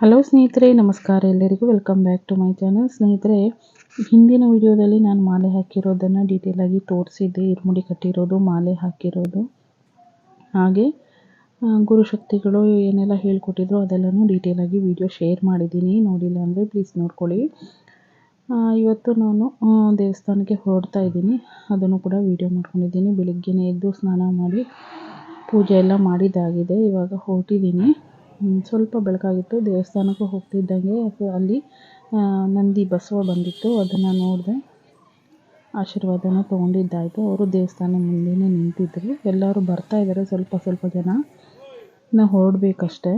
Hello ಸ್ನೇಹಿತರೆ, ನಮಸ್ಕಾರ ಎಲ್ಲರಿಗೂ. Welcome back to my channel ಸ್ನೇಹಿತರೆ, ಹಿಂದಿನ ವಿಡಿಯೋದಲ್ಲಿ ನಾನು ಮಾಲೆ ಹಾಕಿರೋದನ್ನು ಡೀಟೇಲಾಗಿ ತೋರಿಸಿದ್ದೆ. ಇರುಮುಡಿ ಕಟ್ಟಿರೋದು, ಮಾಲೆ ಹಾಕಿರೋದು. ಹಾಗೆ ಗುರುಶಕ್ತಿಗಳು ಏನೆಲ್ಲ ಹೇಳ್ಕೊಟ್ಟಿದ್ರು ಅದೆಲ್ಲನೂ ಡೀಟೇಲಾಗಿ ವಿಡಿಯೋ ಶೇರ್ ಮಾಡಿದ್ದೀನಿ. ನೋಡಿಲ್ಲ ಅಂದರೆ ಪ್ಲೀಸ್ ನೋಡ್ಕೊಳ್ಳಿ. ಇವತ್ತು ನಾನು ದೇವಸ್ಥಾನಕ್ಕೆ ಹೊರಡ್ತಾ ಇದ್ದೀನಿ. ಅದನ್ನು ಕೂಡ ವಿಡಿಯೋ ಮಾಡ್ಕೊಂಡಿದ್ದೀನಿ. ಬೆಳಿಗ್ಗೆನೇ ಎದ್ದು ಸ್ನಾನ ಮಾಡಿ ಪೂಜೆ ಎಲ್ಲ ಮಾಡಿದ್ದಾಗಿದೆ. ಇವಾಗ ಹೊರಟಿದ್ದೀನಿ. ಸ್ವಲ್ಪ ಬೆಳಕಾಗಿತ್ತು. ದೇವಸ್ಥಾನಕ್ಕೆ ಹೋಗ್ತಿದ್ದಂಗೆ ಅಲ್ಲಿ ನಂದಿ ಬಸವ ಬಂದಿತ್ತು. ಅದನ್ನು ನೋಡಿದೆ. ಆಶೀರ್ವಾದನ ತೊಗೊಂಡಿದ್ದಾಯಿತು. ಅವರು ದೇವಸ್ಥಾನ ಮುಂದೆಯೇ ನಿಂತಿದ್ದರು ಎಲ್ಲರೂ ಬರ್ತಾ ಇದ್ದಾರೆ ಸ್ವಲ್ಪ ಸ್ವಲ್ಪ ಜನ. ನಾನು ಹೊರಡ್ಬೇಕಷ್ಟೆ.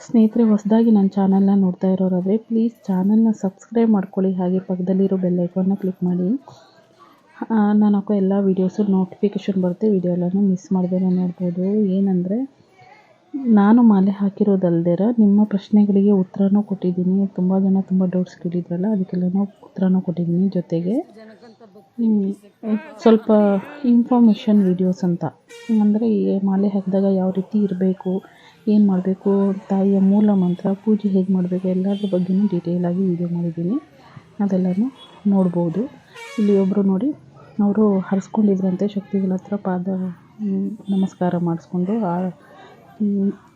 ಸ್ನೇಹಿತರೆ, ಹೊಸದಾಗಿ ನನ್ನ ಚಾನಲ್ನ ನೋಡ್ತಾ ಇರೋರಾದರೆ ಪ್ಲೀಸ್ ಚಾನಲ್ನ ಸಬ್ಸ್ಕ್ರೈಬ್ ಮಾಡ್ಕೊಳ್ಳಿ. ಹಾಗೆ ಪಕ್ಕದಲ್ಲಿರೋ ಬೆಲ್ಲೈಕನ್ನ ಕ್ಲಿಕ್ ಮಾಡಿ. ನಾನು ಹಾಕೋ ಎಲ್ಲ ವೀಡಿಯೋಸು ನೋಟಿಫಿಕೇಷನ್ ಬರುತ್ತೆ. ವೀಡಿಯೋ ಎಲ್ಲನೂ ಮಿಸ್ ಮಾಡದೇ ನೋಡ್ಬೋದು. ಏನಂದರೆ ನಾನು ಮಾಲೆ ಹಾಕಿರೋದಲ್ದಿರ ನಿಮ್ಮ ಪ್ರಶ್ನೆಗಳಿಗೆ ಉತ್ತರನೂ ಕೊಟ್ಟಿದ್ದೀನಿ. ತುಂಬ ಜನ ತುಂಬ ಡೌಟ್ಸ್ ಕೇಳಿದ್ರಲ್ಲ, ಅದಕ್ಕೆಲ್ಲನೂ ಉತ್ತರನೂ ಕೊಟ್ಟಿದ್ದೀನಿ ಜೊತೆಗೆ. ಸ್ವಲ್ಪ ಇನ್ಫಾರ್ಮೇಷನ್ ವೀಡಿಯೋಸ್ ಅಂತ. ಅಂದರೆ ಈ ಮಾಲೆ ಹಾಕಿದಾಗ ಯಾವ ರೀತಿ ಇರಬೇಕು, ಏನು ಮಾಡಬೇಕು ತಾಯಿಯ ಮೂಲ ಮಂತ್ರ, ಪೂಜೆ ಹೇಗೆ ಮಾಡಬೇಕು ಎಲ್ಲದ್ರ ಬಗ್ಗೆಯೂ ಡೀಟೇಲಾಗಿ ವೀಡಿಯೋ ಮಾಡಿದ್ದೀನಿ. ಅದೆಲ್ಲನೂ ನೋಡ್ಬೋದು. ಇಲ್ಲಿ ಒಬ್ಬರು ನೋಡಿ, ಅವರು ಹರಿಸ್ಕೊಂಡಿದ್ರಂತೆ ಶಕ್ತಿಗಳ ಹತ್ರ ಪಾದ ನಮಸ್ಕಾರ ಮಾಡಿಸ್ಕೊಂಡು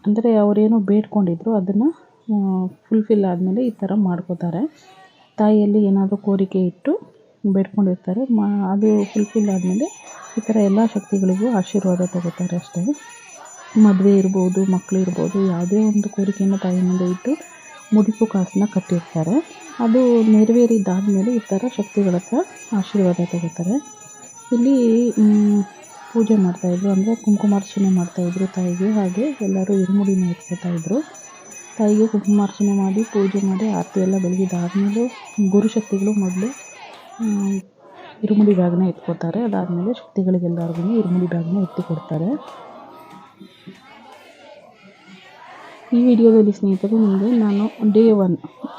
ಅಂದರೆ ಅವರೇನೋ ಬೇಡ್ಕೊಂಡಿದ್ರು ಅದನ್ನು ಫುಲ್ಫಿಲ್ ಆದಮೇಲೆ ಈ ಥರ ಮಾಡ್ಕೋತಾರೆ. ತಾಯಿಯಲ್ಲಿ ಏನಾದರೂ ಕೋರಿಕೆ ಇಟ್ಟು ಬೇಡ್ಕೊಂಡಿರ್ತಾರೆ, ಮಾ, ಅದು ಫುಲ್ಫಿಲ್ ಆದಮೇಲೆ ಈ ಥರ ಎಲ್ಲ ಶಕ್ತಿಗಳಿಗೂ ಆಶೀರ್ವಾದ ತಗೋತಾರೆ ಅಷ್ಟೇ. ಮದುವೆ ಇರ್ಬೋದು ಮಕ್ಕಳು ಇರ್ಬೋದು, ಯಾವುದೇ ಒಂದು ಕೋರಿಕೆಯನ್ನು ತಾಯಿ ಮುಂದೆ ಇಟ್ಟು ಮುಡಿಪು ಕಾಸನ್ನ ಕಟ್ಟಿರ್ತಾರೆ. ಅದು ನೆರವೇರಿದ್ದಾದಮೇಲೆ ಈ ಥರ ಶಕ್ತಿಗಳ ಹತ್ರ ಆಶೀರ್ವಾದ ತಗೋತಾರೆ. ಇಲ್ಲಿ ಪೂಜೆ ಮಾಡ್ತಾಯಿದ್ರು ಅಂದರೆ ಕುಂಕುಮಾರ್ಚನೆ ಮಾಡ್ತಾಯಿದ್ರು ತಾಯಿಗೆ. ಹಾಗೆ ಎಲ್ಲರೂ ಇರುಮುಡಿನ ಇಟ್ಕೋತಾಯಿದ್ರು ತಾಯಿಗೆ ಕುಂಕುಮಾರ್ಚನೆ ಮಾಡಿ, ಪೂಜೆ ಮಾಡಿ, ಆರತಿ ಎಲ್ಲ ಬೆಳಗಿದಾದ್ಮೇಲೆ ಗುರುಶಕ್ತಿಗಳು ಮೊದಲು ಇರುಮುಡಿ ಬ್ಯಾಗ್ನ ಎತ್ಕೋತಾರೆ ಅದಾದಮೇಲೆ ಶಕ್ತಿಗಳಿಗೆಲ್ಲರಿಗೂ ಇರುಮುಡಿ ಬ್ಯಾಗ್ನ ಎತ್ತಿ ಕೊಡ್ತಾರೆ ಈ ವಿಡಿಯೋದಲ್ಲಿ ಸ್ನೇಹಿತರೆ, ನಿಮಗೆ ನಾನು ಡೇ ಒನ್,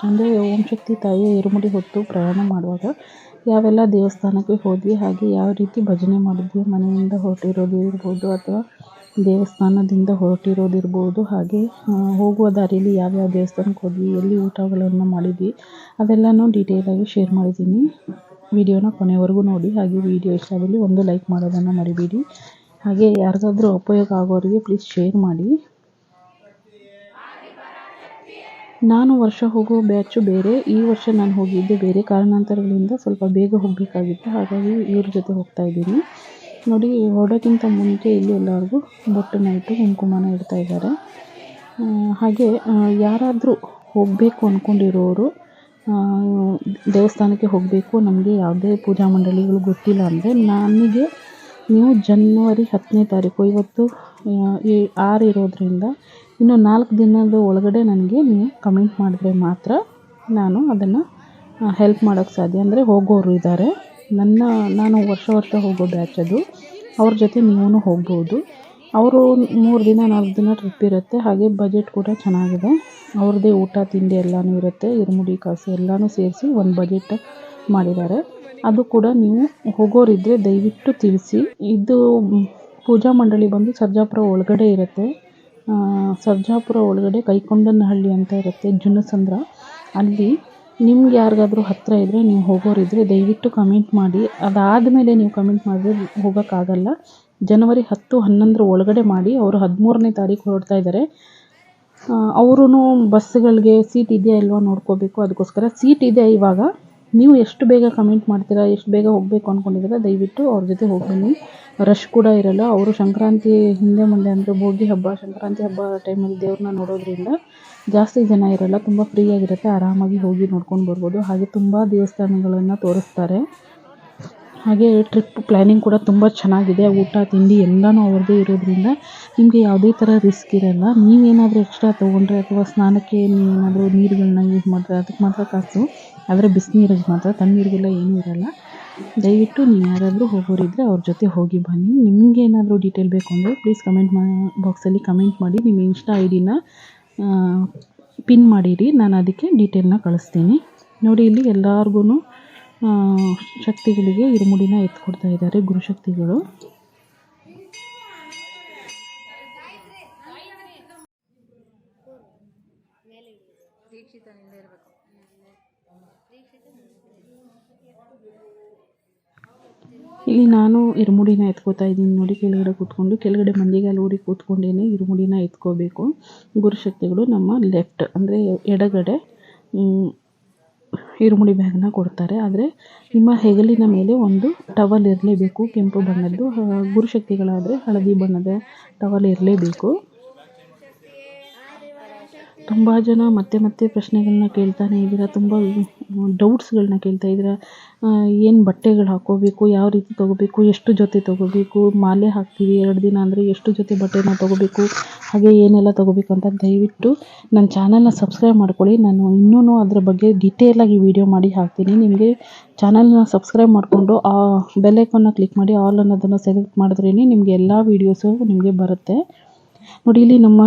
ಅಂದರೆ ಓಂ ಶಕ್ತಿ ತಾಯಿಯ ಇರುಮುಡಿ ಹೊತ್ತು ಪ್ರಯಾಣ ಮಾಡುವಾಗ ಯಾವೆಲ್ಲ ದೇವಸ್ಥಾನಕ್ಕೆ ಹೋದ್ವಿ, ಹಾಗೆ ಯಾವ ರೀತಿ ಭಜನೆ ಮಾಡಿದ್ವಿ, ಮನೆಯಿಂದ ಹೊರಟಿರೋದು ಇರ್ಬೋದು ಅಥವಾ ದೇವಸ್ಥಾನದಿಂದ ಹೊರಟಿರೋದು ಇರ್ಬೋದು, ಹಾಗೆ ಹೋಗುವ ದಾರಿಯಲ್ಲಿ ಯಾವ್ಯಾವ ದೇವಸ್ಥಾನಕ್ಕೆ ಹೋದ್ವಿ, ಎಲ್ಲಿ ಊಟಗಳನ್ನು ಮಾಡಿದ್ವಿ, ಅದೆಲ್ಲನೂ ಡೀಟೇಲಾಗಿ ಶೇರ್ ಮಾಡಿದ್ದೀನಿ. ವಿಡಿಯೋನ ಕೊನೆವರೆಗೂ ನೋಡಿ, ಹಾಗೆ ವಿಡಿಯೋ ಇಷ್ಟ ಆದಲ್ಲಿ ಒಂದು ಲೈಕ್ ಮಾಡೋದನ್ನು ಮರಿಬೇಡಿ. ಹಾಗೆ ಯಾರಿಗಾದರೂ ಉಪಯೋಗ ಆಗೋರಿಗೆ ಪ್ಲೀಸ್ ಶೇರ್ ಮಾಡಿ. ನಾನು ವರ್ಷ ಹೋಗೋ ಬ್ಯಾಚು ಬೇರೆ, ಈ ವರ್ಷ ನಾನು ಹೋಗಿದ್ದೆ ಬೇರೆ. ಕಾರಣಾಂತರಗಳಿಂದ ಸ್ವಲ್ಪ ಬೇಗ ಹೋಗಬೇಕಾಗಿತ್ತು. ಹಾಗಾಗಿ ಇವ್ರ ಜೊತೆ ಹೋಗ್ತಾ ಇದ್ದೀನಿ. ನೋಡಿ, ಹೊರಡೋಕ್ಕಿಂತ ಮುಂಚೆ ಇಲ್ಲಿ ಎಲ್ಲರಿಗೂ ಬೊಟ್ಟನ್ನು ಇಟ್ಟು ಕುಂಕುಮನ ಇಡ್ತಾ ಇದ್ದಾರೆ. ಹಾಗೆ ಯಾರಾದರೂ ಹೋಗಬೇಕು ಅಂದ್ಕೊಂಡಿರೋರು ದೇವಸ್ಥಾನಕ್ಕೆ ಹೋಗಬೇಕು. ನಮಗೆ ಯಾವುದೇ ಪೂಜಾ ಮಂಡಳಿಗಳು ಗೊತ್ತಿಲ್ಲ ಅಂದರೆ ನನಗೆ ನೀವು ಜನ್ವರಿ ಹತ್ತನೇ ತಾರೀಕು, ಇವತ್ತು ಈ ಆರು ಇರೋದರಿಂದ ಇನ್ನು ನಾಲ್ಕು ದಿನದ ಒಳಗಡೆ ನನಗೆ ನೀವು ಕಮೆಂಟ್ ಮಾಡಿದ್ರೆ ಮಾತ್ರ ನಾನು ಅದನ್ನು ಹೆಲ್ಪ್ ಮಾಡೋಕ್ಕೆ ಸಾಧ್ಯ. ಅಂದರೆ ಹೋಗೋರು ಇದ್ದಾರೆ. ನನ್ನ, ನಾನು ವರ್ಷ ವರ್ಷ ಹೋಗೋ ಬ್ಯಾಚ್ ಅದು. ಅವ್ರ ಜೊತೆ ನೀವೂ ಹೋಗ್ಬೋದು. ಅವರು ಮೂರು ದಿನ, ನಾಲ್ಕು ದಿನ ಟ್ರಿಪ್ ಇರುತ್ತೆ. ಹಾಗೆ ಬಜೆಟ್ ಕೂಡ ಚೆನ್ನಾಗಿದೆ. ಅವ್ರದ್ದೇ ಊಟ, ತಿಂಡಿ ಎಲ್ಲನೂ ಇರುತ್ತೆ. ಇರುಮುಡಿ, ಕಾಸು ಎಲ್ಲನೂ ಸೇರಿಸಿ ಒಂದು ಬಜೆಟ್ ಮಾಡಿದ್ದಾರೆ. ಅದು ಕೂಡ ನೀವು ಹೋಗೋರಿದ್ದರೆ ದಯವಿಟ್ಟು ತಿಳಿಸಿ. ಇದು ಪೂಜಾ ಮಂಡಳಿ ಬಂದು ಸರ್ಜಾಪುರ ಒಳಗಡೆ ಇರುತ್ತೆ. ಸರ್ಜಾಪುರ ಒಳಗಡೆ ಕೈಕೊಂಡನಹಳ್ಳಿ ಅಂತ ಇರುತ್ತೆ, ಜುನಸಂದ್ರ. ಅಲ್ಲಿ ನಿಮ್ಗೆ ಯಾರಿಗಾದ್ರೂ ಹತ್ತಿರ ಇದ್ದರೆ ನೀವು ಹೋಗೋರಿದ್ದರೆ ದಯವಿಟ್ಟು ಕಮೆಂಟ್ ಮಾಡಿ. ಅದಾದಮೇಲೆ ನೀವು ಕಮೆಂಟ್ ಮಾಡಿದ್ರೆ ಹೋಗೋಕ್ಕಾಗಲ್ಲ. ಜನವರಿ ಹತ್ತು ಹನ್ನೊಂದರ ಒಳಗಡೆ ಮಾಡಿ, ಅವರು ಹದಿಮೂರನೇ ತಾರೀಕು ಹೊರಡ್ತಾ ಇದ್ದಾರೆ ಅವ್ರೂ ಬಸ್ಸುಗಳಿಗೆ ಸೀಟ್ ಇದೆಯಾ ಇಲ್ವಾ ನೋಡ್ಕೋಬೇಕು. ಅದಕ್ಕೋಸ್ಕರ ಸೀಟ್ ಇದೆ ಇವಾಗ? ನೀವು ಎಷ್ಟು ಬೇಗ ಕಮೆಂಟ್ ಮಾಡ್ತೀರಾ, ಎಷ್ಟು ಬೇಗ ಹೋಗಬೇಕು ಅಂದ್ಕೊಂಡಿದ್ದೀರ ದಯವಿಟ್ಟು ಅವ್ರ ಜೊತೆ ಹೋಗಿ ಬನ್ನಿ ರಶ್ ಕೂಡ ಇರಲ್ಲ. ಅವರು ಸಂಕ್ರಾಂತಿ ಹಿಂದೆ ಮುಂದೆ ಅಂದರೆ ಭೋಗಿ ಹಬ್ಬ, ಸಂಕ್ರಾಂತಿ ಹಬ್ಬ ಟೈಮಲ್ಲಿ ದೇವ್ರನ್ನ ನೋಡೋದ್ರಿಂದ ಜಾಸ್ತಿ ಜನ ಇರಲ್ಲ, ತುಂಬ ಫ್ರೀಯಾಗಿರುತ್ತೆ ಆರಾಮಾಗಿ ಹೋಗಿ ನೋಡ್ಕೊಂಡು ಬರ್ಬೋದು. ಹಾಗೆ ತುಂಬ ದೇವಸ್ಥಾನಗಳನ್ನು ತೋರಿಸ್ತಾರೆ. ಹಾಗೆ ಟ್ರಿಪ್ ಪ್ಲ್ಯಾನಿಂಗ್ ಕೂಡ ತುಂಬ ಚೆನ್ನಾಗಿದೆ. ಊಟ, ತಿಂಡಿ ಎಲ್ಲನೂ ಅವ್ರದ್ದೇ ಇರೋದ್ರಿಂದ ನಿಮಗೆ ಯಾವುದೇ ಥರ ರಿಸ್ಕ್ ಇರೋಲ್ಲ. ನೀವೇನಾದರೂ ಎಕ್ಸ್ಟ್ರಾ ತೊಗೊಂಡ್ರೆ ಅಥವಾ ಸ್ನಾನಕ್ಕೆ ನೀವೇನಾದರೂ ನೀರುಗಳನ್ನ ಯೂಸ್ ಮಾಡಿದ್ರೆ ಅದಕ್ಕೆ ಮಾತ್ರ ಕಾಸು. ಆದರೆ ಬಿಸಿನೀರಿಗೆ ಮಾತ್ರ, ತಣ್ಣೀರಿಗೆಲ್ಲ ಏನೂ ಇರೋಲ್ಲ. ದಯವಿಟ್ಟು ನೀವು ಯಾರಾದರೂ ಹೋಗೋರಿದ್ದರೆ ಅವ್ರ ಜೊತೆ ಹೋಗಿ ಬನ್ನಿ. ನಿಮಗೆ ಏನಾದರೂ ಡೀಟೇಲ್ ಬೇಕು ಅಂದರೆ ಪ್ಲೀಸ್ ಕಮೆಂಟ್ ಮಾ ಬಾಕ್ಸಲ್ಲಿ ಕಮೆಂಟ್ ಮಾಡಿ. ನಿಮ್ಮ ಇನ್ಸ್ಟಾ ಐ ಡಿನ ಪಿನ್ ಮಾಡಿರಿ. ನಾನು ಅದಕ್ಕೆ ಡೀಟೇಲ್ನ ಕಳಿಸ್ತೀನಿ. ನೋಡಿ ಇಲ್ಲಿ ಎಲ್ಲರಿಗೂ ಶಕ್ತಿಗಳಿಗೆ ಇರುಮುಡಿನ ಎತ್ಕೊಡ್ತಾ ಇದ್ದಾರೆ ಗುರುಶಕ್ತಿಗಳು ಶಕ್ತಿಗಳು. ಇಲ್ಲಿ ನಾನು ಇರುಮುಡಿನ ಎತ್ಕೋತಾ ಇದ್ದೀನಿ. ನೋಡಿ, ಕೆಳಗಡೆ ಕೂತ್ಕೊಂಡು, ಕೆಳಗಡೆ ಮಂದಿಗಾಲು ಊರಿ ಕೂತ್ಕೊಂಡೇನೆ ಇರುಮುಡಿನ ಎತ್ಕೋಬೇಕು. ಗುರುಶಕ್ತಿಗಳು ನಮ್ಮ ಲೆಫ್ಟ್ ಅಂದರೆ ಎಡಗಡೆ ಇರುಮುಡಿ ಬ್ಯಾಗ್ನ ಕೊಡ್ತಾರೆ. ಆದರೆ ನಿಮ್ಮ ಹೆಗಲಿನ ಮೇಲೆ ಒಂದು ಟವಲ್ ಇರಲೇಬೇಕು. ಕೆಂಪು ಬಣ್ಣದ್ದು ಗುರು ಗುರುಶಕ್ತಿಗಳಾದರೆ ಹಳದಿ ಬಣ್ಣದ ಟವಲ್ ಇರಲೇಬೇಕು. ತುಂಬ ಜನ ಮತ್ತೆ ಮತ್ತೆ ಪ್ರಶ್ನೆಗಳನ್ನ ಕೇಳ್ತಾನೆ ಇದ್ದೀರ, ತುಂಬ ಡೌಟ್ಸ್ಗಳನ್ನ ಕೇಳ್ತಾ ಇದ್ದೀರ ಏನು ಬಟ್ಟೆಗಳು ಹಾಕ್ಕೋಬೇಕು ಯಾವ ರೀತಿ ತೊಗೋಬೇಕು, ಎಷ್ಟು ಜೊತೆ ತೊಗೋಬೇಕು, ಮಾಲೆ ಹಾಕ್ತೀವಿ ಎರಡು ದಿನ ಅಂದರೆ ಎಷ್ಟು ಜೊತೆ ಬಟ್ಟೆನ ತೊಗೋಬೇಕು, ಹಾಗೆ ಏನೆಲ್ಲ ತೊಗೋಬೇಕು ಅಂತ ದಯವಿಟ್ಟು ನನ್ನ ಚಾನಲ್ನ ಸಬ್ಸ್ಕ್ರೈಬ್ ಮಾಡ್ಕೊಳ್ಳಿ. ನಾನು ಇನ್ನೂ ಅದರ ಬಗ್ಗೆ ಡೀಟೇಲಾಗಿ ವಿಡಿಯೋ ಮಾಡಿ ಹಾಕ್ತೀನಿ. ನಿಮಗೆ ಚಾನಲ್ನ ಸಬ್ಸ್ಕ್ರೈಬ್ ಮಾಡಿಕೊಂಡು ಆ ಬೆಲ್ಲೈಕನ್ನ ಕ್ಲಿಕ್ ಮಾಡಿ ಆಲ್ ಅನ್ನೋದನ್ನು ಸೆಲೆಕ್ಟ್ ಮಾಡಿದ್ರೇ ನಿಮಗೆ ಎಲ್ಲ ವೀಡಿಯೋಸು ನಿಮಗೆ ಬರುತ್ತೆ. ನೋಡಿ, ಇಲ್ಲಿ ನಮ್ಮ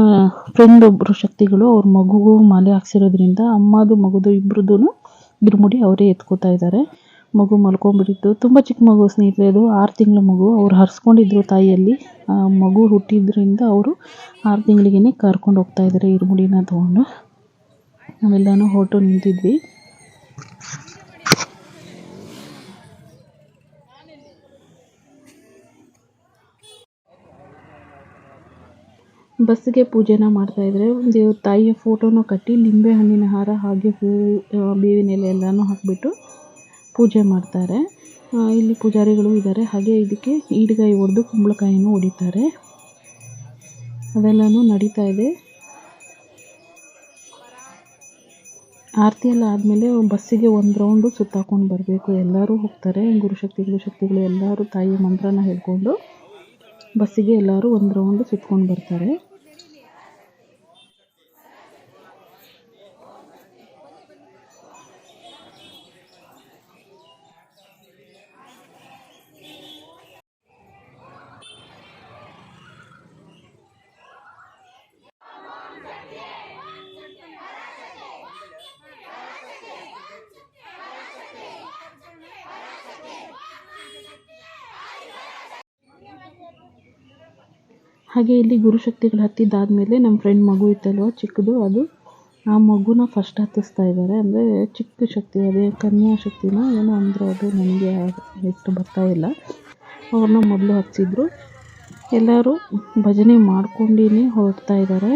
ಫ್ರೆಂಡ್ ಒಬ್ಬರು ಶಕ್ತಿಗಳು ಅವ್ರ ಮಗುಗೂ ಮಾಲೆ ಹಾಕ್ಸಿರೋದ್ರಿಂದ ಅಮ್ಮದು ಮಗುದು ಇಬ್ರದ್ದು ಗಿರ್ಮುಡಿ ಅವರೇ ಎತ್ಕೋತಾ ಇದ್ದಾರೆ. ಮಗು ಮಲ್ಕೊಂಡ್ಬಿಟ್ಟಿತ್ತು. ತುಂಬ ಚಿಕ್ಕ ಮಗು ಸ್ನೇಹಿತರೆ ಅದು ಆರು ತಿಂಗಳ ಮಗು. ಅವ್ರು ಹರಿಸ್ಕೊಂಡಿದ್ರು ತಾಯಿಯಲ್ಲಿ. ಮಗು ಹುಟ್ಟಿದ್ರಿಂದ ಅವರು ಆರು ತಿಂಗಳಿಗೇ ಕರ್ಕೊಂಡು ಹೋಗ್ತಾ ಇದ್ದಾರೆ ಇರುಮುಡಿನ ತೊಗೊಂಡು. ನಾವೆಲ್ಲನೂ ಹೊರಟು ನಿಂತಿದ್ವಿ. ಬಸ್ಸಿಗೆ ಪೂಜೆನ ಇದ್ದಾರೆ ದೇವ್ರ ತಾಯಿಯ ಫೋಟೋನ ಕಟ್ಟಿ ಲಿಂಬೆ ಹಣ್ಣಿನ ಹಾರ ಹಾಗೆ ಹೂವು ಬೇವಿನ ಎಲೆ ಎಲ್ಲಾನು ಹಾಕಿಬಿಟ್ಟು ಪೂಜೆ ಮಾಡ್ತಾರೆ. ಇಲ್ಲಿ ಪೂಜಾರಿಗಳು ಇದ್ದಾರೆ ಹಾಗೆ ಇದಕ್ಕೆ ಈಡ್ಗಾಯಿ ಹೊಡೆದು ಕುಂಬಳಕಾಯಿನೂ ಹೊಡಿತಾರೆ. ಅದೆಲ್ಲನೂ ನಡೀತಾ ಇದೆ. ಆರತಿ ಎಲ್ಲ ಆದಮೇಲೆ ಬಸ್ಸಿಗೆ ಒಂದು ರೌಂಡು ಸುತ್ತಾಕೊಂಡು ಬರಬೇಕು. ಎಲ್ಲರೂ ಹೋಗ್ತಾರೆ. ಗುರುಶಕ್ತಿಗಳು ಶಕ್ತಿಗಳು ಎಲ್ಲರೂ ತಾಯಿಯ ಮಂತ್ರನ ಹೇಳ್ಕೊಂಡು ಬಸ್ಸಿಗೆ ಎಲ್ಲರೂ ಒಂದು ರೌಂಡು ಸುತ್ಕೊಂಡು ಬರ್ತಾರೆ. ಹಾಗೆ ಇಲ್ಲಿ ಗುರು ಗುರುಶಕ್ತಿಗಳು ಹತ್ತಿದ್ದಾದ್ಮೇಲೆ ನಮ್ಮ ಫ್ರೆಂಡ್ ಮಗು ಇತ್ತಲ್ವ, ಚಿಕ್ಕದು ಅದು. ಆ ಮಗುನ ಫಸ್ಟ್ ಹತ್ತಿಸ್ತಾ ಇದ್ದಾರೆ ಅಂದರೆ ಚಿಕ್ಕ ಶಕ್ತಿ, ಅದೇ ಕನ್ಯಾ ಶಕ್ತಿನ ಏನೋ ಅಂದರೆ ಅದು ನನಗೆ ಎಷ್ಟು ಬರ್ತಾ ಇಲ್ಲ. ಅವ್ರನ್ನ ಮೊದಲು ಹಚ್ಚಿದ್ರು ಎಲ್ಲರೂ ಭಜನೆ ಮಾಡ್ಕೊಂಡೇ ಹೊರಡ್ತಾ ಇದ್ದಾರೆ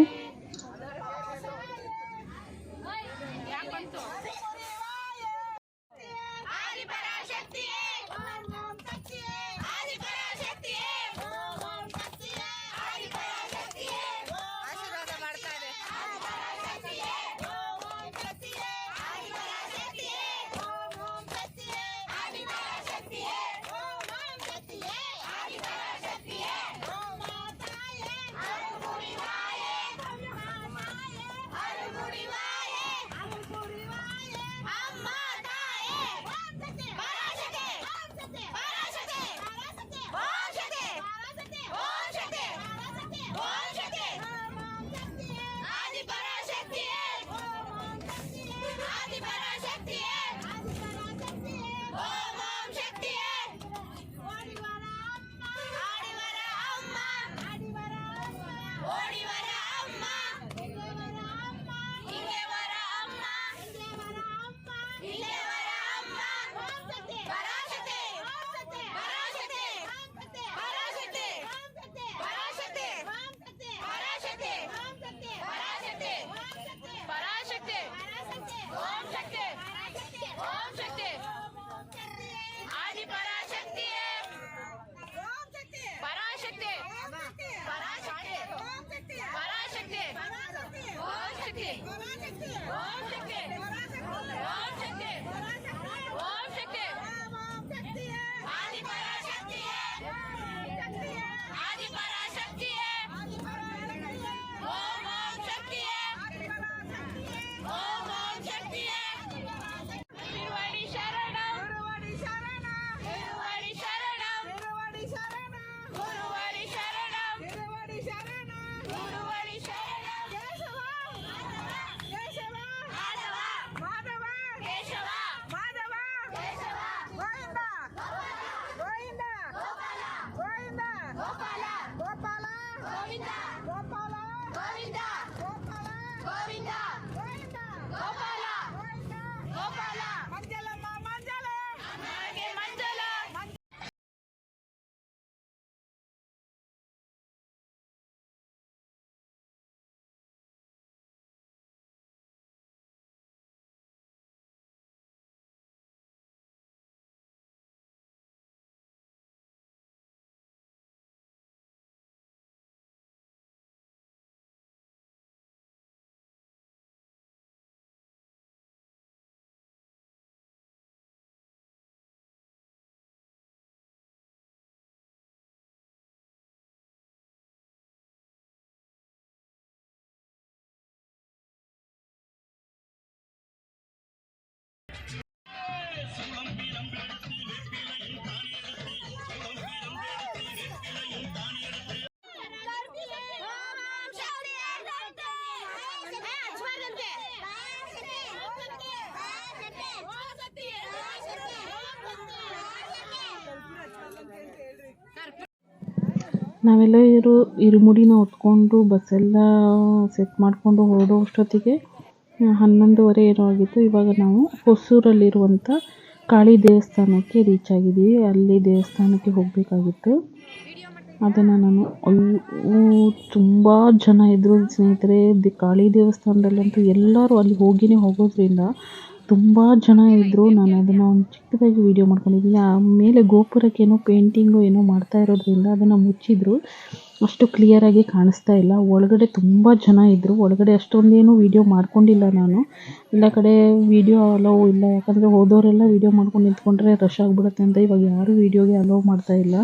ನಾವೆಲ್ಲ ಇರು ಇರುಮುಡಿನ ಹೊತ್ಕೊಂಡು ಬಸ್ಸೆಲ್ಲ ಸೆಟ್ ಮಾಡಿಕೊಂಡು ಹೊರಡೋ ಅಷ್ಟೊತ್ತಿಗೆ ಹನ್ನೊಂದುವರೆ ಏನೋ ಆಗಿತ್ತು. ಇವಾಗ ನಾವು ಹೊಸೂರಲ್ಲಿರುವಂಥ ಕಾಳಿ ದೇವಸ್ಥಾನಕ್ಕೆ ರೀಚ್ ಆಗಿದ್ದೀವಿ. ಅಲ್ಲಿ ದೇವಸ್ಥಾನಕ್ಕೆ ಹೋಗಬೇಕಾಗಿತ್ತು. ಅದನ್ನು ನಾನು ಅಲ್ಲಿ ತುಂಬ ಜನ ಇದ್ದರು ಸ್ನೇಹಿತರೆ, ದಿ ಕಾಳಿ ದೇವಸ್ಥಾನದಲ್ಲಂತೂ ಎಲ್ಲರೂ ಅಲ್ಲಿ ಹೋಗಿಯೇ ಹೋಗೋದ್ರಿಂದ ತುಂಬ ಜನ ಇದ್ದರು ನಾನು ಅದನ್ನು ಒಂದು ಚಿಕ್ಕದಾಗಿ ವೀಡಿಯೋ ಮಾಡ್ಕೊಂಡಿದ್ದೀನಿ. ಆಮೇಲೆ ಗೋಪುರಕ್ಕೆ ಏನೋ ಪೇಂಟಿಂಗು ಏನೋ ಮಾಡ್ತಾ ಇರೋದ್ರಿಂದ ಅದನ್ನ ಮುಚ್ಚಿದ್ರು. ಅಷ್ಟು ಕ್ಲಿಯರಾಗಿ ಕಾಣಿಸ್ತಾ ಇಲ್ಲ. ಒಳಗಡೆ ತುಂಬ ಜನ ಇದ್ದರು ಒಳಗಡೆ ಅಷ್ಟೊಂದೇನು ವಿಡಿಯೋ ಮಾಡ್ಕೊಂಡಿಲ್ಲ ನಾನು. ಎಲ್ಲ ಕಡೆ ವಿಡಿಯೋ ಅಲೋ ಇಲ್ಲ. ಯಾಕಂದರೆ ಹೋದವರೆಲ್ಲ ವಿಡಿಯೋ ಮಾಡ್ಕೊಂಡು ನಿಂತ್ಕೊಂಡ್ರೆ ರಶ್ ಆಗಿಬಿಡುತ್ತೆ ಅಂತ. ಇವಾಗ ಯಾರು ವಿಡಿಯೋಗೆ ಅಲೋ ಮಾಡ್ತಾ ಇಲ್ಲ.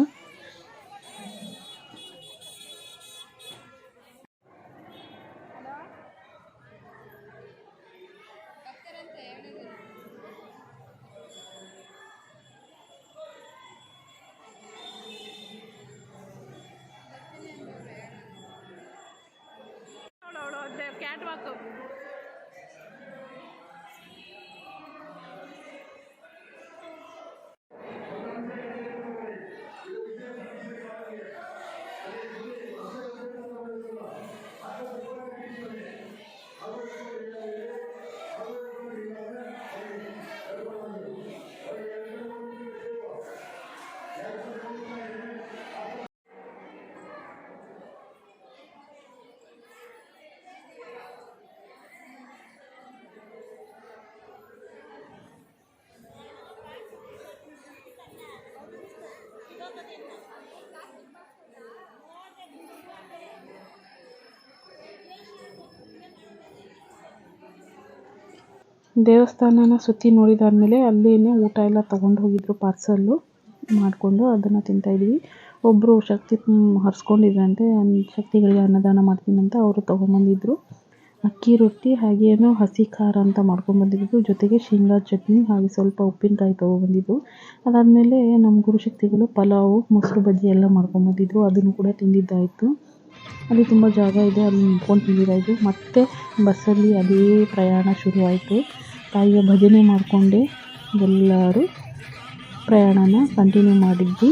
welcome. ದೇವಸ್ಥಾನನ ಸುತ್ತಿ ನೋಡಿದಾದ್ಮೇಲೆ ಅಲ್ಲಿನೇ ಊಟ ಎಲ್ಲ ತೊಗೊಂಡು ಹೋಗಿದ್ರು ಪಾರ್ಸಲ್ಲು ಮಾಡಿಕೊಂಡು ಅದನ್ನು ತಿಂತಾಯಿದ್ವಿ ಒಬ್ಬರು ಶಕ್ತಿ ಹರಿಸ್ಕೊಂಡಿದ್ರಂತೆ ಶಕ್ತಿಗಳಿಗೆ ಅನ್ನದಾನ ಮಾಡ್ತೀನಂತ ಅವರು ತೊಗೊಂಬಂದಿದ್ರು. ಅಕ್ಕಿ ರೊಟ್ಟಿ ಹಾಗೇನೋ ಹಸಿ ಖಾರ ಅಂತ ಮಾಡ್ಕೊಂಬಂದಿದ್ರು ಜೊತೆಗೆ ಶೇಂಗಾ ಚಟ್ನಿ ಹಾಗೆ ಸ್ವಲ್ಪ ಉಪ್ಪಿನಕಾಯಿ ತೊಗೊಬಂದಿದ್ರು ಅದಾದಮೇಲೆ ನಮ್ಮ ಗುರುಶಕ್ತಿಗಳು ಪಲಾವು, ಮೊಸರು ಬಜ್ಜಿ ಎಲ್ಲ ಮಾಡ್ಕೊಂಬಂದಿದ್ರು ಅದನ್ನು ಕೂಡ ತಿಂದಿದ್ದಾಯಿತು. ಅಲ್ಲಿ ತುಂಬ ಜಾಗ ಇದೆ, ಅಲ್ಲಿ ನಿಂತ್ಕೊಂಡು ತಿಂದಿದ್ದಾಯಿತು ಮತ್ತೆ ಬಸ್ಸಲ್ಲಿ ಅದೇ ಪ್ರಯಾಣ ಶುರುವಾಯಿತು. ತಾಯಿಯ ಭಜನೆ ಮಾಡಿಕೊಂಡೇ. ಎಲ್ಲರೂ ಪ್ರಯಾಣನ ಕಂಟಿನ್ಯೂ ಮಾಡಿದ್ವಿ.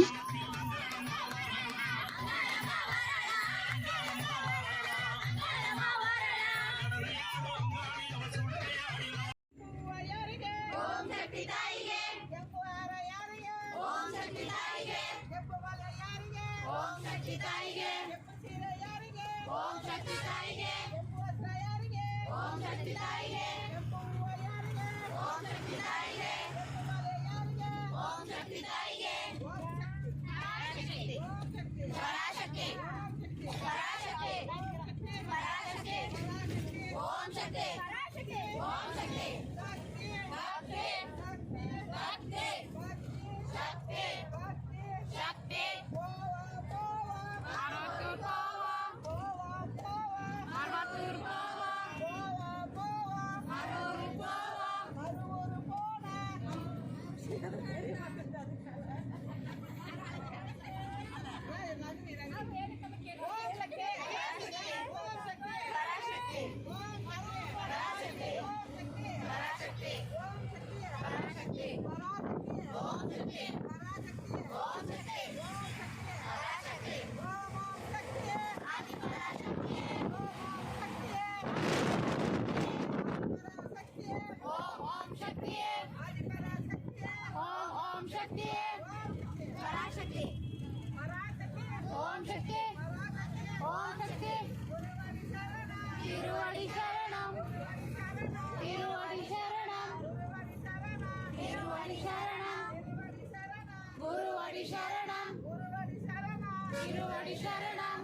తిరువడి శరణం.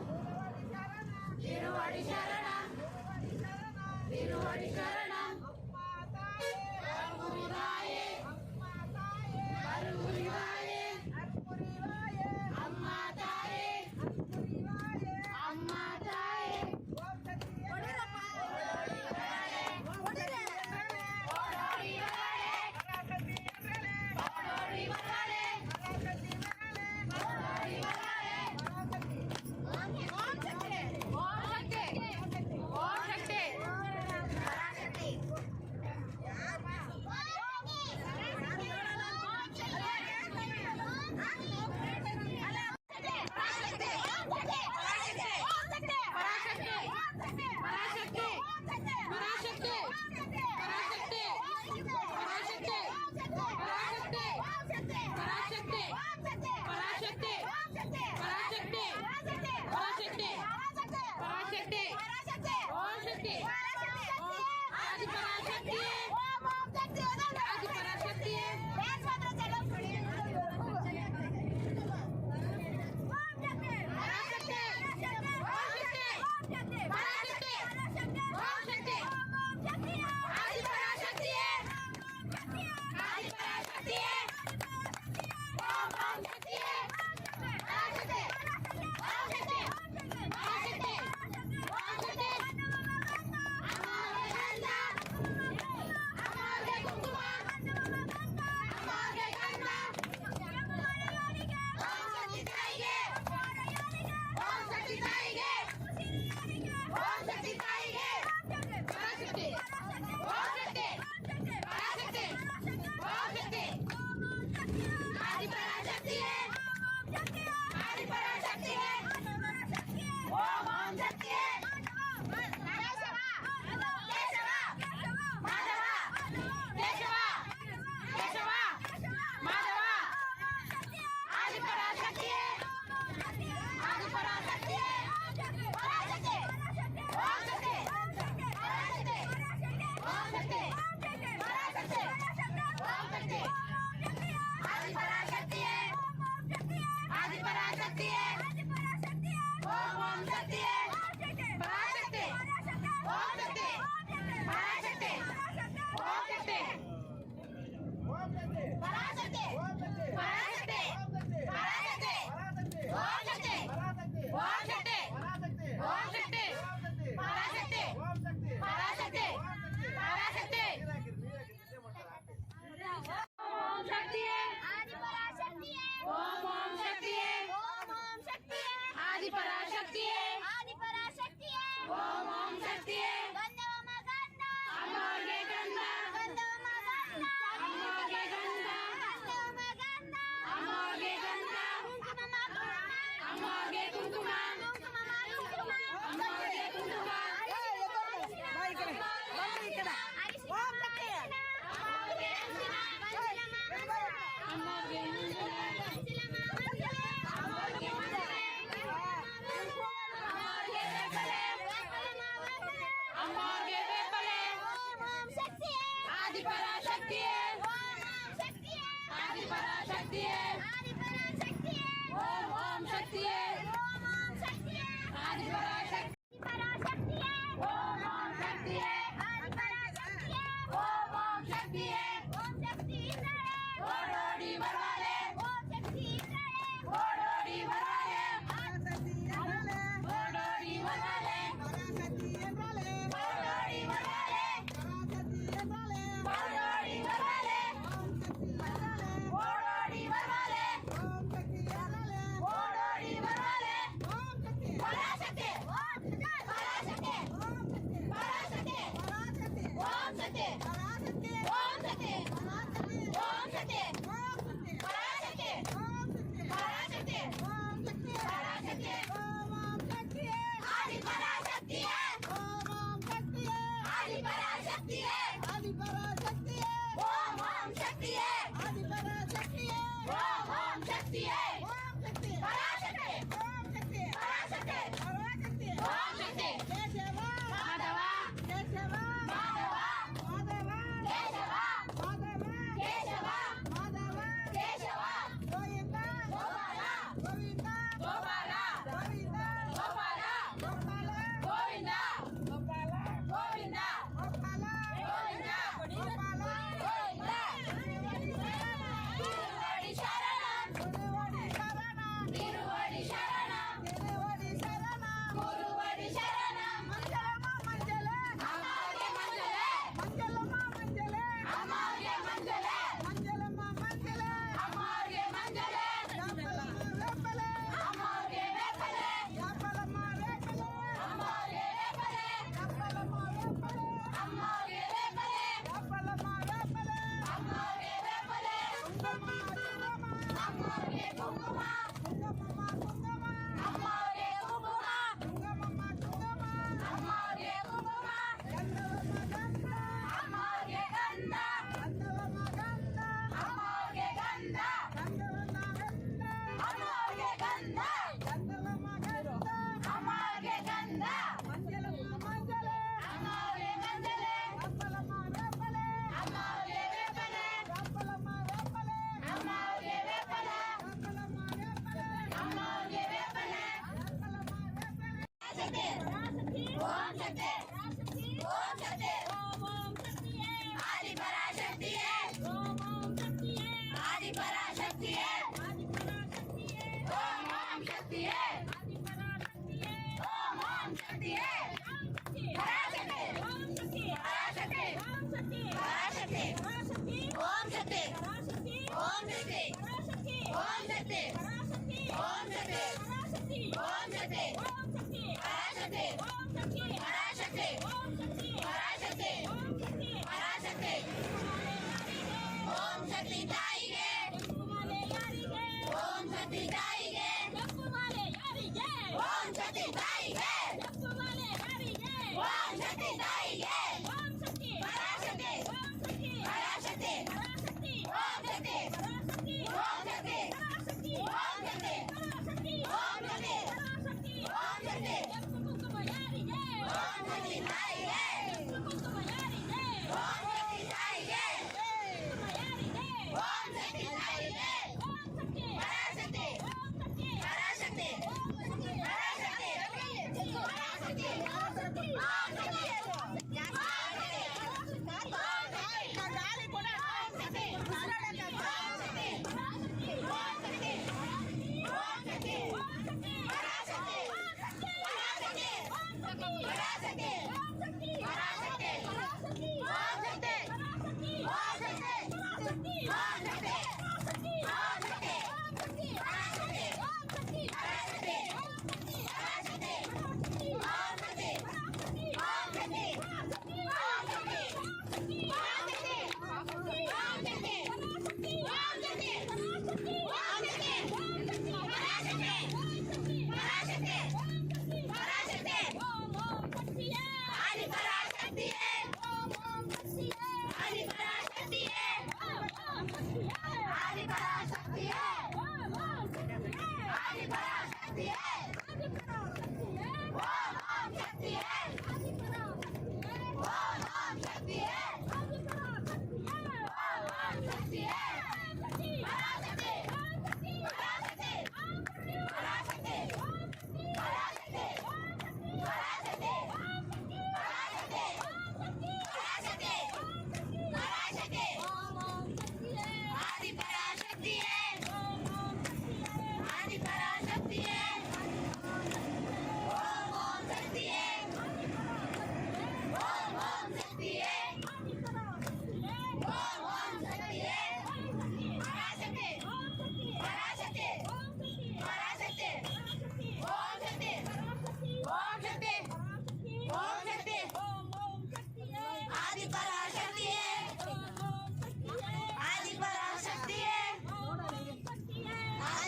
తిరువడి శరణం. తిరువడి శరణం.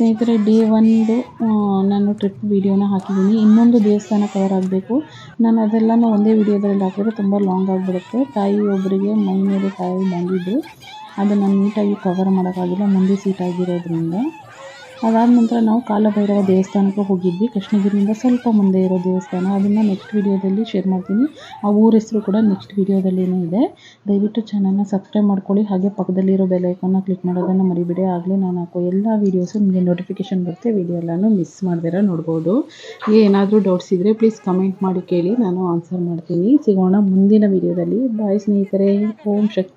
ಸ್ನೇಹಿತರೆ ಡೇ ಒಂದು ನಾನು ಟ್ರಿಪ್ ವೀಡಿಯೋನ ಹಾಕಿದ್ದೀನಿ. ಇನ್ನೊಂದು ದೇವಸ್ಥಾನ ಕವರ್ ಆಗಬೇಕು. ನಾನು ಅದೆಲ್ಲನೂ ಒಂದೇ ವಿಡಿಯೋದಲ್ಲಿ ಹಾಕಿದ್ರೆ ತುಂಬ ಲಾಂಗ್ ಆಗಿಬಿಡುತ್ತೆ. ತಾಯಿ ಒಬ್ಬರಿಗೆ ಮೈ ಮೇಲೆ ತಾಯಿ ಬಂದಿದ್ದು ಅದು ನಾನು ನೀಟಾಗಿ ಕವರ್ ಮಾಡೋಕ್ಕಾಗಿಲ್ಲ. ಮುಂದೆ ಸೀಟ್ ಆಗಿರೋದ್ರಿಂದ. ಅದಾದ ನಂತರ ನಾವು ಕಾಲಭೈರವ ದೇವಸ್ಥಾನಕ್ಕೆ ಹೋಗಿದ್ವಿ. ಕೃಷ್ಣಗಿರಿಯಿಂದ ಸ್ವಲ್ಪ ಮುಂದೆ ಇರೋ ದೇವಸ್ಥಾನ. ಅದನ್ನು ನೆಕ್ಸ್ಟ್ ವಿಡಿಯೋದಲ್ಲಿ ಶೇರ್ ಮಾಡ್ತೀನಿ. ಆ ಊರ ಹೆಸರು ಕೂಡ ನೆಕ್ಸ್ಟ್ ವಿಡಿಯೋದಲ್ಲಿನೇ ಇದೆ. ದಯವಿಟ್ಟು ಚಾನಲ್ನ ಸಬ್ಸ್ಕ್ರೈಬ್ ಮಾಡ್ಕೊಳ್ಳಿ. ಹಾಗೆ ಪಕ್ಕದಲ್ಲಿರೋ ಬೆಲ್ ಐಕಾನ್ನ ಕ್ಲಿಕ್ ಮಾಡೋದನ್ನು ಮರಿಬೇಡಿ. ಆಗಲೇ ನಾನು ಹಾಕೋ ಎಲ್ಲ ವೀಡಿಯೋಸು ನಿಮಗೆ ನೋಟಿಫಿಕೇಶನ್ ಬರುತ್ತೆ. ವೀಡಿಯೋ ಎಲ್ಲನೂ ಮಿಸ್ ಮಾಡ್ದಿರ ನೋಡ್ಬೋದು. ಏನಾದರೂ ಡೌಟ್ಸ್ ಇದ್ದರೆ ಪ್ಲೀಸ್ ಕಮೆಂಟ್ ಮಾಡಿ ಕೇಳಿ. ನಾನು ಆನ್ಸರ್ ಮಾಡ್ತೀನಿ. ಸಿಗೋಣ ಮುಂದಿನ ವಿಡಿಯೋದಲ್ಲಿ ಬಾಯ್ ಸ್ನೇಹಿತರೆ. ಓಂ ಶಕ್ತಿ.